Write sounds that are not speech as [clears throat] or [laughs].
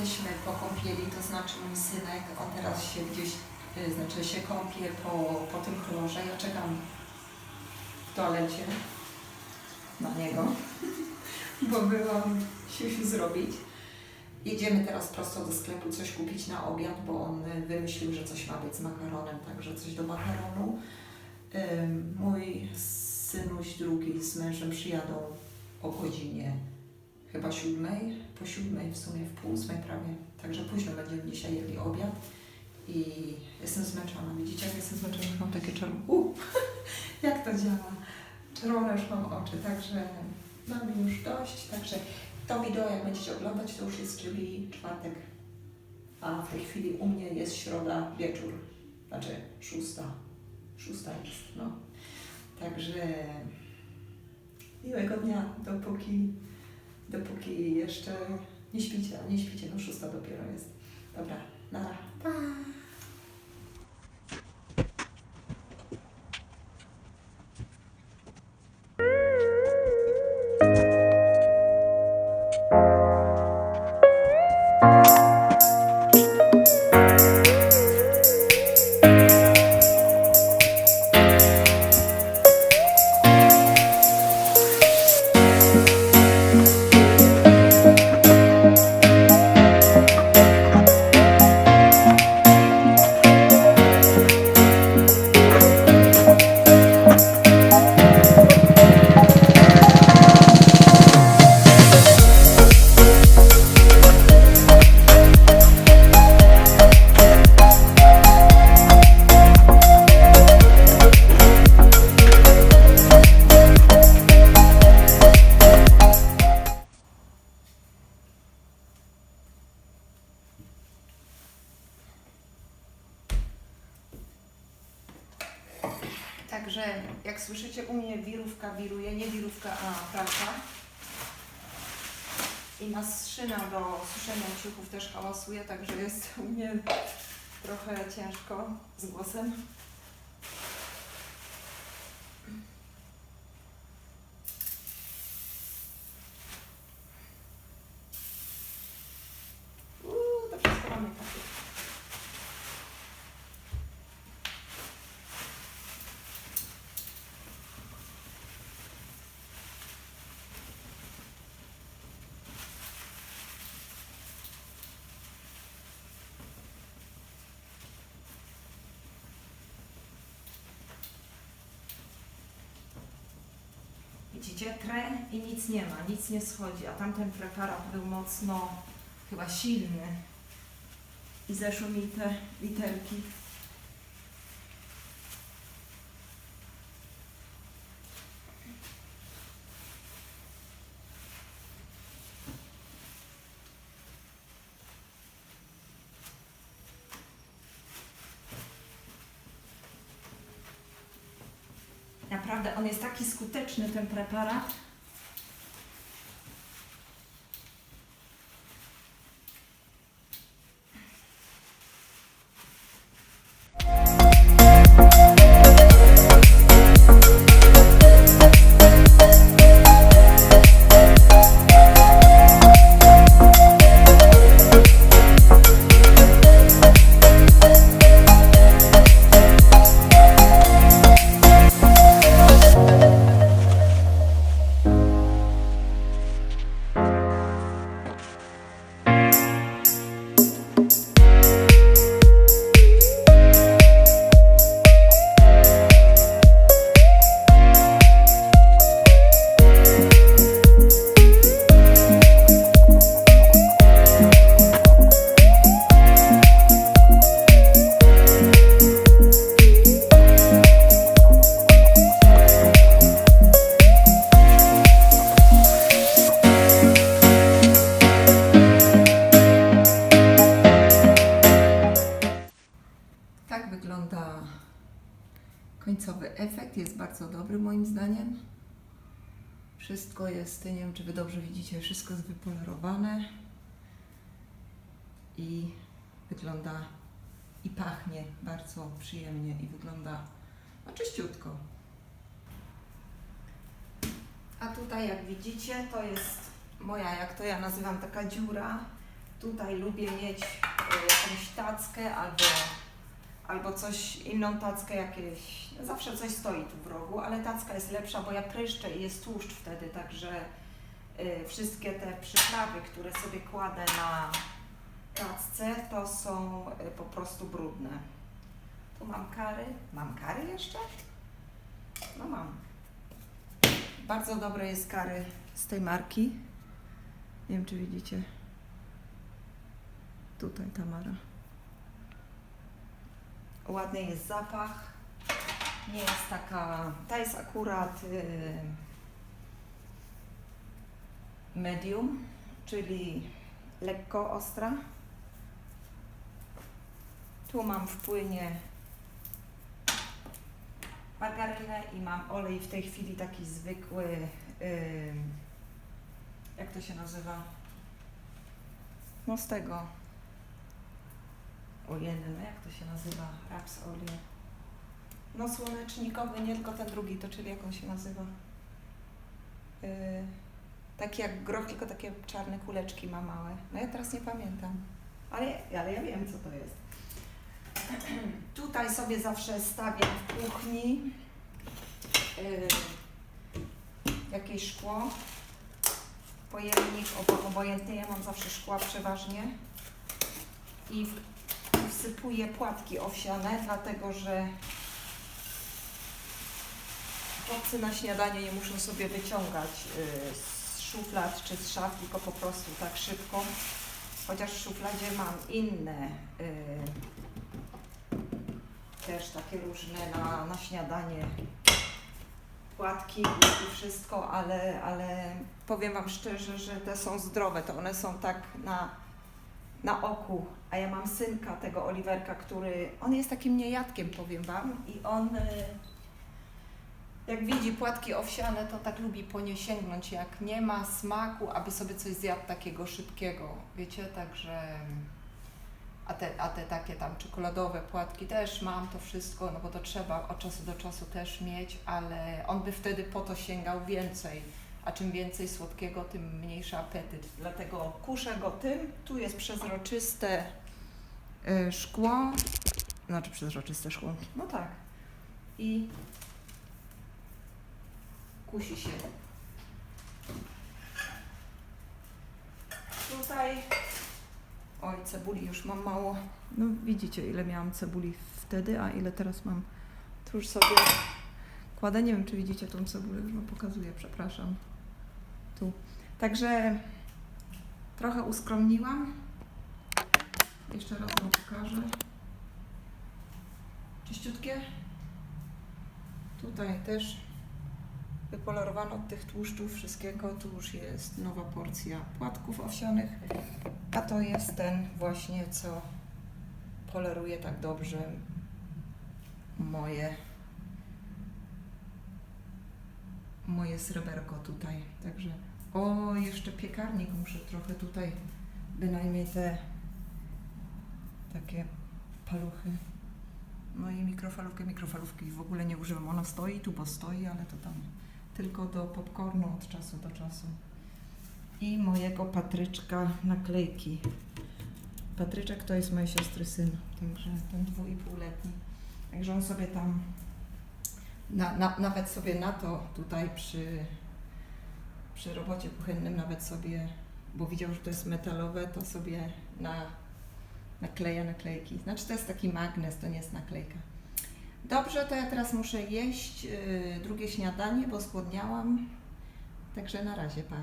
jesteśmy po kąpieli, to znaczy mój synek, on teraz się gdzieś, y, znaczy się kąpie po, po tym chlorze. Ja czekam w toalecie na niego, [laughs] bo byłam siusiu zrobić. Jedziemy teraz prosto do sklepu coś kupić na obiad, bo on wymyślił, że coś ma być z makaronem, także coś do makaronu. Mój synuś drugi z mężem przyjadą o godzinie chyba siódmej, po siódmej w sumie, w pół ósmej prawie. Także późno będziemy dzisiaj jedli obiad i jestem zmęczona. Widzicie, jak jestem zmęczona? Już Mam takie czerwone. U, [laughs] jak to działa? Czerwone już mam oczy, także mam już dość. Także to wideo, jak będziecie oglądać, to już jest, czyli czwartek. A w tej chwili u mnie jest środa wieczór. Znaczy szósta. Szósta jest, no. Także miłego dnia, dopóki dopóki jeszcze nie śpicie, nie śpicie, no szósta dopiero jest. Dobra, nara. Pa! Także jak słyszycie, u mnie wirówka wiruje, nie wirówka, a pralka. I maszyna do suszenia ciuchów też hałasuje, także jest u mnie trochę ciężko z głosem. Widzicie, trę i nic nie ma, nic nie schodzi, a tamten preparat był mocno chyba silny. I zeszły mi te literki. Naprawdę, on jest taki skuteczny, ten preparat. Dobry moim zdaniem. Wszystko jest, nie wiem czy Wy dobrze widzicie, wszystko jest wypolerowane i wygląda i pachnie bardzo przyjemnie i wygląda no, czyściutko. A tutaj jak widzicie to jest moja, jak to ja nazywam, taka dziura Tutaj lubię mieć y, jakąś tackę albo, albo coś, inną tackę jakieś. Zawsze coś stoi tu w rogu, ale tacka jest lepsza, bo ja pryszczę i jest tłuszcz wtedy, także y, wszystkie te przyprawy, które sobie kładę na tacce, to są y, po prostu brudne. Tu mam kary. Mam kary jeszcze? No mam. Bardzo dobre jest kary z tej marki. Nie wiem, czy widzicie. Tutaj Tamara. Ładny jest zapach. Nie jest taka. Ta jest akurat y, medium, czyli lekko ostra. Tu mam w płynie margarynę i mam olej w tej chwili taki zwykły. y, jak to się nazywa? No z tego. No jak to się nazywa? Raps olej. No słonecznikowy, nie tylko ten drugi, to czyli jak on się nazywa? Yy, taki jak groch, tylko takie czarne kuleczki ma małe. No ja teraz nie pamiętam. Ale, ale ja wiem, co to jest. [clears throat] Tutaj sobie zawsze stawiam w kuchni yy, jakieś szkło pojemnik, obo- obojętnie, ja mam zawsze szkła przeważnie i wsypuję płatki owsiane, dlatego że chłopcy na śniadanie nie muszą sobie wyciągać y, z szuflad czy z szaf, tylko po prostu tak szybko. Chociaż w szufladzie mam inne y, też takie różne na, na śniadanie płatki i, wszystko, ale, ale powiem Wam szczerze, że te są zdrowe, to one są tak na, na oku, a ja mam synka tego Oliverka, który, on jest takim niejadkiem, powiem Wam i on y, jak widzi płatki owsiane, to tak lubi po nie sięgnąć, jak nie ma smaku, aby sobie coś zjadł takiego szybkiego, wiecie, także... A te, a te takie tam czekoladowe płatki też mam to wszystko, no bo to trzeba od czasu do czasu też mieć, ale on by wtedy po to sięgał więcej. A czym więcej słodkiego, tym mniejszy apetyt. Dlatego kuszę go tym. Tu jest przezroczyste y, szkło. Znaczy przezroczyste szkło. No tak. I kusi się. Tutaj Oj, cebuli już mam mało. No widzicie, ile miałam cebuli wtedy, a ile teraz mam. Tu już sobie kładę. Nie wiem, czy widzicie tą cebulę, już wam pokazuję, przepraszam. Tu. Także trochę uskromniłam. Jeszcze raz wam pokażę. Czyściutkie. Tutaj też wypolerowano od tych tłuszczów wszystkiego. Tu już jest nowa porcja płatków owsianych. A to jest ten właśnie, co poleruje tak dobrze moje moje sreberko tutaj. Także o, jeszcze piekarnik muszę trochę tutaj bynajmniej te takie paluchy. No i mikrofalówkę, mikrofalówki w ogóle nie używam. Ona stoi tu, bo stoi, ale to tam tylko do popcornu od czasu do czasu i mojego Patryczka naklejki. Patryczek to jest mojej siostry syn, także ten dwu i półletni. Także on sobie tam, na, na, nawet sobie na to tutaj przy, przy robocie kuchennym, nawet sobie, bo widział, że to jest metalowe, to sobie na, nakleja naklejki. Znaczy to jest taki magnes, to nie jest naklejka. Dobrze, to ja teraz muszę jeść yy, drugie śniadanie, bo zgłodniałam. Także na razie, pa.